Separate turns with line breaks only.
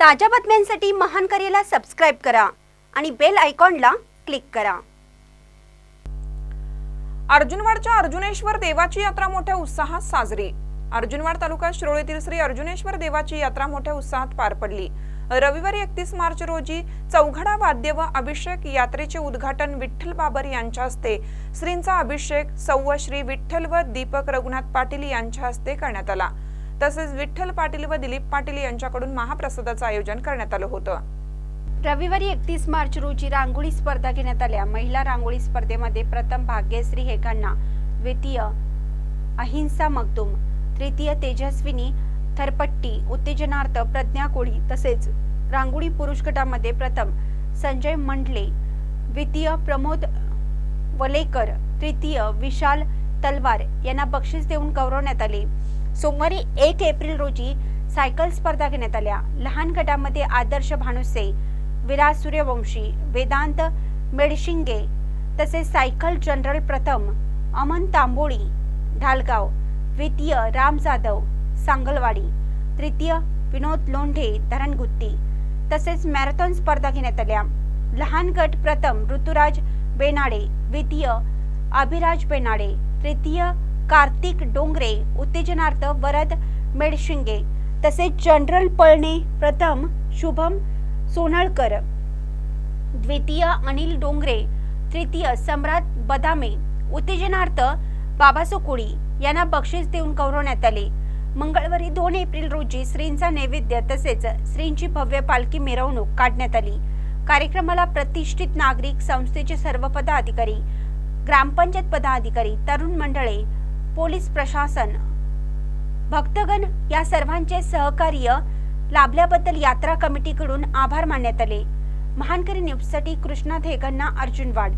ताज्या बातम्यांसाठी महान करेला सबस्क्राईब करा आणि बेल आयकॉनला क्लिक करा.
अर्जुनवाडच्या अर्जुनेश्वर देवाची यात्रा मोठ्या उत्साहात साजरी. अर्जुनवाड तालुका शिरोळीतील श्री अर्जुनेश्वर देवाची यात्रा मोठ्या उत्साहात पार पडली. रविवारी एकतीस मार्च रोजी चौघडा वाद्य व अभिषेक यात्रेचे उद्घाटन विठ्ठल बाबर यांच्या हस्ते. श्रींचा अभिषेक सौव श्री विठ्ठल व दीपक रघुनाथ पाटील यांच्या हस्ते करण्यात आला. तसेच विठ्ठल पाटील व दिलीप पाटील यांच्याकडून महाप्रसादाचं आयोजन करण्यात आलं होतं.
रविवारी एकतीस मार्च रोजी रांगोळी स्पर्धा घेण्यात आल्या. महिला रांगोळी स्पर्धेमध्ये प्रथम भाग्यश्री हेकांना द्वितीय अहिंसा मगदुम तृतीय तेजस्विनी थरपट्टी उत्तेजनार्थ प्रज्ञा कोळी तसेच रांगोळी पुरुष गटामध्ये प्रथम संजय मंडले द्वितीय प्रमोद वलेकर तृतीय विशाल तलवार यांना बक्षीस देऊन गौरवण्यात आले. सोमवारी एक एप्रिल रोजी सायकल स्पर्धा घेण्यात आल्या. लहान गटामध्ये आदर्श भानुसे विराज सूर्यवंशी वेदांत मेडशिंगे तसेच सायकल जनरल प्रथम अमन तांबोळी ढालगाव द्वितीय राम जाधव सांगलवाडी तृतीय विनोद लोंढे धरणगुत्ती तसेच मॅरेथॉन स्पर्धा घेण्यात आल्या. लहान गट प्रथम ऋतुराज बेनाडे द्वितीय अभिराज बेनाडे तृतीय कार्तिक डोंगरे उत्तेजनार्थ वरद मेडशिंगे तसेच जनरल पळणे प्रथम शुभम सोनळकर. द्वितीय अनिल डोंगरे तृतीय सम्राट बदामे उत्तेजनार्थ बाबासो कोळी यांना बक्षीस देऊन गौरवण्यात आले. मंगळवारी दोन एप्रिल रोजी श्रींचा नैवेद्य तसेच श्रींची भव्य पालखी मिरवणूक काढण्यात आली. कार्यक्रमाला प्रतिष्ठित नागरिक संस्थेचे सर्व पदाधिकारी ग्रामपंचायत पदाधिकारी तरुण मंडळे पोलीस प्रशासन. भक्तगण या सर्वांचे सहकार्य लाभल्याबद्दल यात्रा कमिटीकडून आभार मानण्यात आले. महानकरी न्यूजसाठी कृष्णा धेगण्णा अर्जुनवाड.